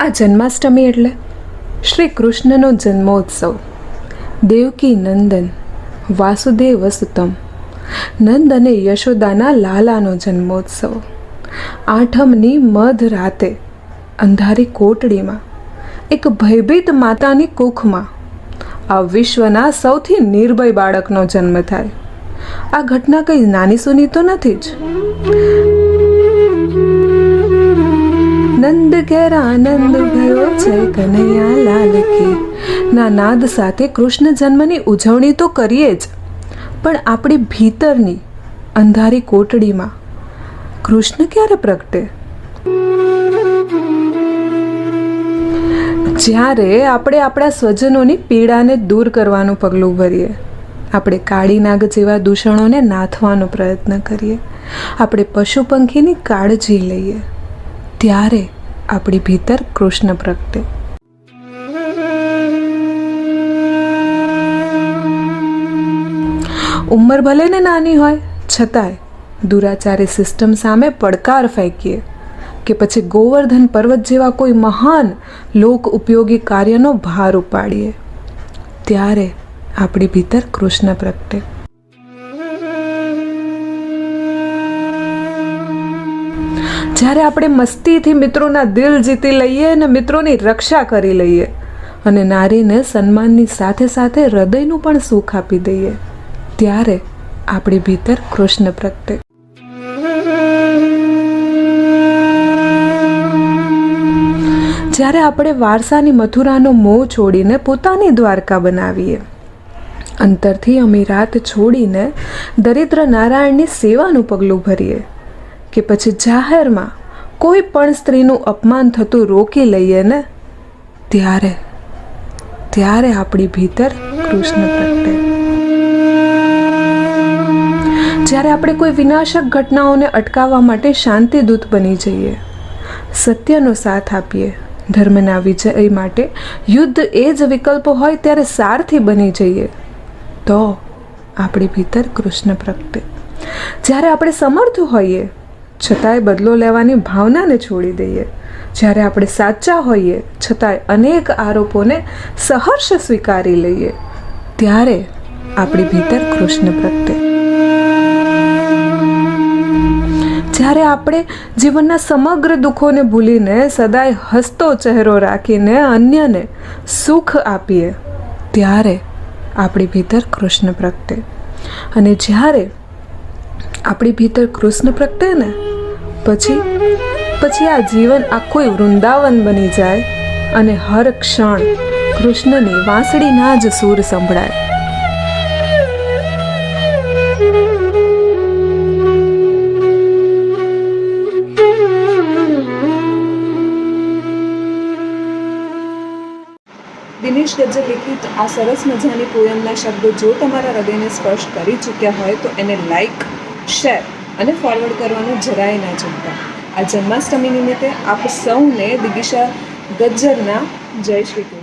આ જન્માષ્ટમી એટલે શ્રી કૃષ્ણનો જન્મોત્સવ. દેવકી નંદન, વાસુદેવ વસુતમ, નંદ અને યશોદાના લાલાનો જન્મોત્સવ. આઠમની મધ રાતે અંધારી કોટડીમાં, એક ભયભીત માતાની કુખમાં આ વિશ્વના સૌથી નિર્ભય બાળકનો જન્મ થાય. આ ઘટના કંઈ નાની સુની તો નથી જ. નંદ ઘેર આનંદ ભયો છે કનૈયા લાલ કી. ના નાદ સાથે કૃષ્ણ જન્મની ઉજવણી તો કરીએ જ. પણ આપણી ભીતરની અંધારી કોટડીમાં કૃષ્ણ ક્યારે પ્રગટે? જ્યારે આપણે આપણા સ્વજનોની પીડાને દૂર કરવાનું પગલું ભરીએ, આપણે કાળી નાગ જેવા દૂષણોને નાથવાનો પ્રયત્ન કરીએ, આપણે પશુ પંખીની કાળજી લઈએ, ત્યારે આપણી ભીતર કૃષ્ણ પ્રગટે. ઉંમર ભલે ને નાની હોય, છતાંય દુરાચારી સિસ્ટમ સામે પડકાર ફેંકીએ. કે પછી ગોવર્ધન પર્વત જેવા કોઈ મહાન લોક ઉપયોગી કાર્યનો ભાર ઉપાડીએ. ત્યારે આપણી ભીતર કૃષ્ણ પ્રગટે. જ્યારે આપણે મસ્તીથી મિત્રોના દિલ જીતી લઈએ અને મિત્રોની રક્ષા કરી લઈએ અને નારીને સન્માનની સાથે સાથે હૃદયનું પણ સુખ આપી દઈએ, ત્યારે આપણી ભીતર કૃષ્ણ પ્રગટે. જ્યારે આપણે વારસાની મથુરાનો મોહ છોડીને પોતાની દ્વારકા બનાવીએ, અંતરથી અમીરાત છોડીને દરિદ્ર નારાયણની સેવાનું પગલું ભરીએ, કે પછી જાહેરમાં કોઈ પણ સ્ત્રીનું અપમાન થતું રોકી લઈએ ને, ત્યારે ત્યારે આપણી ભીતર કૃષ્ણ પ્રગટે. જ્યારે આપણે કોઈ વિનાશક ઘટનાઓને અટકાવવા માટે શાંતિદૂત બની જઈએ, સત્યનો સાથ આપીએ ધર્મના વિજય માટે. યુદ્ધ એ જ વિકલ્પો હોય ત્યારે સારથી બની જઈએ. તો આપણી ભીતર કૃષ્ણ પ્રગટે. જ્યારે આપણે સમર્થ હોઈએ, છતાંય બદલો લેવાની ભાવનાને છોડી દઈએ. જ્યારે આપણે સાચા હોઈએ, છતાંય અનેક આરોપોને સહર્ષ સ્વીકારી લઈએ. ત્યારે આપણી ભીતર કૃષ્ણ પ્રગટે. જ્યારે આપણે જીવનના સમગ્ર દુઃખોને ભૂલીને સદાય હસતો ચહેરો રાખીને અન્યને સુખ આપીએ, ત્યારે આપણી ભીતર કૃષ્ણ પ્રગટે. અને જ્યારે આપણી ભીતર કૃષ્ણ પ્રગટે ને, પછી પછી આ જીવન આખું વૃંદાવન બની જાય અને હર ક્ષણ કૃષ્ણની વાંસળીના જ સૂર સંભળાય. દિનેશ ગજ્જર લિખિત આ સરસ મજાની પોયમના શબ્દો જો તમારા હૃદયને સ્પર્શ કરી ચૂક્યા હોય તો એને લાઈક શેર અને ફોરવર્ડ કરવાનું જરાય ના ચૂકતા આ જન્માષ્ટમી નિમિત્તે આપ સૌને દિગીશા ગજ્જરના જય શ્રી કૃષ્ણ.